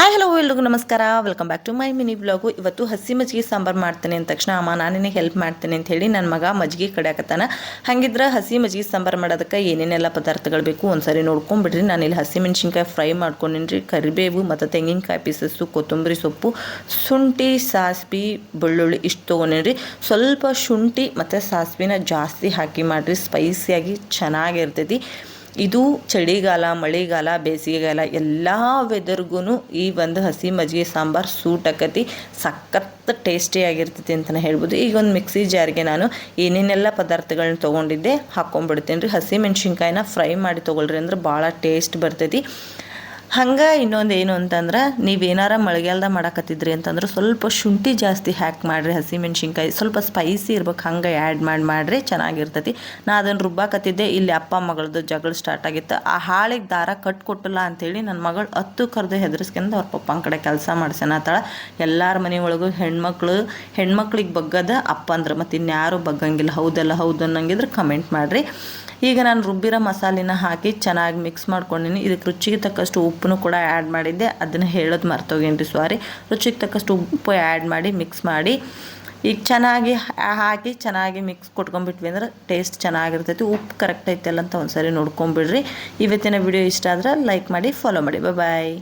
Hi hello ಎಲ್ರಿಗೂ ನಮಸ್ಕಾರ. Welcome back to my mini blog ಇವತ್ತು ಹಸಿ ಮಜ್ಜಿಗೆ ಸಾಂಬಾರು ಮಾಡ್ತೇನೆ ಅಂದ ತಕ್ಷಣ ಅಮ್ಮ ನಾನೇ ಹೆಲ್ಪ್ ಮಾಡ್ತೇನೆ ಅಂತ ಹೇಳಿ ನನ್ನ ಮಗ ಮಜ್ಜಿಗೆ ಕಡಿಯಾಕತ್ತಾನ. ಹಾಗಿದ್ರೆ ಹಸಿ ಮಜ್ಜಿಗೆ ಸಾಂಬಾರು ಮಾಡೋದಕ್ಕೆ ಏನೇನೆಲ್ಲ ಪದಾರ್ಥಗಳು ಬೇಕು ಒಂದ್ಸರಿ ನೋಡ್ಕೊಂಡ್ಬಿಡ್ರಿ ನಾನು ಇಲ್ಲಿ ಹಸಿ ಮೆಣಸಿನ್ಕಾಯಿ ಫ್ರೈ ಮಾಡ್ಕೊಂಡಿನಿ ಕರಿಬೇವು ಮತ್ತು ತೆಂಗಿನಕಾಯಿ ಪೀಸಸ್ಸು ಕೊತ್ತಂಬರಿ ಸೊಪ್ಪು, ಶುಂಠಿ, ಸಾಸ್ವಿ, ಬೆಳ್ಳುಳ್ಳಿ ಇಷ್ಟು ತೊಗೊಂಡಿನ್ರಿ. ಸ್ವಲ್ಪ ಶುಂಠಿ ಮತ್ತು ಸಾಸ್ವಿನ ಜಾಸ್ತಿ ಹಾಕಿ ಮಾಡಿರಿ. ಸ್ಪೈಸಿಯಾಗಿ ಚೆನ್ನಾಗಿರ್ತೈತಿ. ಇದು ಚಳಿಗಾಲ, ಮಳೆಗಾಲ, ಬೇಸಿಗೆಗಾಲ ಎಲ್ಲ ವೆದರ್ಗೂ ಈ ಒಂದು ಹಸಿ ಮಜ್ಜಿಗೆ ಸಾಂಬಾರು ಸೂಟ್ ಆಕತಿ. ಸಖತ್ ಟೇಸ್ಟಿಯಾಗಿರ್ತೈತಿ ಅಂತಲೇ ಹೇಳ್ಬೋದು. ಈಗ ಒಂದು ಮಿಕ್ಸಿ ಜಾರಿಗೆ ನಾನು ಏನೇನೆಲ್ಲ ಪದಾರ್ಥಗಳನ್ನ ತೊಗೊಂಡಿದ್ದೆ ಹಾಕ್ಕೊಂಡ್ಬಿಡ್ತೀನಿ ರೀ ಹಸಿ ಮೆಣಸಿನ್ಕಾಯಿನ ಫ್ರೈ ಮಾಡಿ ತೊಗೊಳ್ರಿ ಅಂದ್ರೆ ಭಾಳ ಟೇಸ್ಟ್ ಬರ್ತೈತಿ. ಹಂಗೆ ಇನ್ನೊಂದು ಏನು ಅಂತಂದ್ರೆ ನೀವೇನಾರ ಮಳೆಗಾಲದ ಮಾಡಕತ್ತಿದ್ರಿ ಅಂತಂದ್ರೆ ಸ್ವಲ್ಪ ಶುಂಠಿ ಜಾಸ್ತಿ ಹ್ಯಾಕ್ ಮಾಡಿರಿ ಹಸಿಮೆಣ್ಸಿನ್ಕಾಯಿ ಸ್ವಲ್ಪ ಸ್ಪೈಸಿ ಇರ್ಬೇಕು, ಹಂಗೆ ಆ್ಯಡ್ ಮಾಡಿ, ಮಾಡಿರಿ ಚೆನ್ನಾಗಿರ್ತೈತಿ. ನಾ ಅದನ್ನು ರುಬ್ಬಾಕತ್ತಿದ್ದೆ, ಇಲ್ಲಿ ಅಪ್ಪ ಮಗಳದ್ದು ಜಗಳ ಸ್ಟಾರ್ಟ್ ಆಗಿತ್ತು. ಆ ಹಾಳಿಗೆ ದಾರ ಕಟ್ ಕೊಟ್ಟಿಲ್ಲ ಅಂಥೇಳಿ ನನ್ನ ಮಗಳು ಹತ್ತು ಕರೆದು ಹೆದರ್ಸ್ಕೊಂಡು ಅವ್ರ ಪಪ್ಪನ ಕಡೆ ಕೆಲಸ ಮಾಡ್ಸೇನತ್ತಾಳ ಎಲ್ಲರ ಒಳಗೂ ಹೆಣ್ಮಕ್ಳು, ಹೆಣ್ಮಕ್ಳಿಗೆ ಬಗ್ಗದ ಅಪ್ಪ ಅಂದ್ರೆ ಮತ್ತು ಇನ್ಯಾರು ಬಗ್ಗಂಗಿಲ್ಲ. ಹೌದಲ್ಲ ಹೌದು ಅನ್ನಂಗಿದ್ರೆ ಕಮೆಂಟ್ ಮಾಡಿರಿ. ಈಗ ನಾನು ರುಬ್ಬಿರೋ ಮಸಾಲಿನ ಹಾಕಿ ಚೆನ್ನಾಗಿ ಮಿಕ್ಸ್ ಮಾಡ್ಕೊಂಡಿನಿ. ಇದಕ್ಕೆ ರುಚಿಗೆ ತಕ್ಕಷ್ಟು ಉಪ್ಪನ್ನು ಕೂಡ ಆ್ಯಡ್ ಮಾಡಿದ್ದೆ. ಅದನ್ನು ಹೇಳೋದು ಮರ್ತೋಗೇನ್ರಿ ಸಾರಿ ರುಚಿಗೆ ತಕ್ಕಷ್ಟು ಉಪ್ಪು ಆ್ಯಡ್ ಮಾಡಿ ಮಿಕ್ಸ್ ಮಾಡಿ. ಈಗ ಚೆನ್ನಾಗಿ ಹಾಕಿ ಚೆನ್ನಾಗಿ ಮಿಕ್ಸ್ ಕೊಟ್ಕೊಂಡ್ಬಿಟ್ವಿ ಅಂದ್ರೆ ಟೇಸ್ಟ್ ಚೆನ್ನಾಗಿರ್ತೈತಿ. ಉಪ್ಪು ಕರೆಕ್ಟ್ ಐತಲ್ಲ ಅಂತ ಒಂದ್ಸರಿ ನೋಡ್ಕೊಂಬಿಡ್ರಿ. ಇವತ್ತಿನ ವಿಡಿಯೋ ಇಷ್ಟ ಆದ್ರೆ ಲೈಕ್ ಮಾಡಿ ಫಾಲೋ ಮಾಡಿ. ಬಾಯ್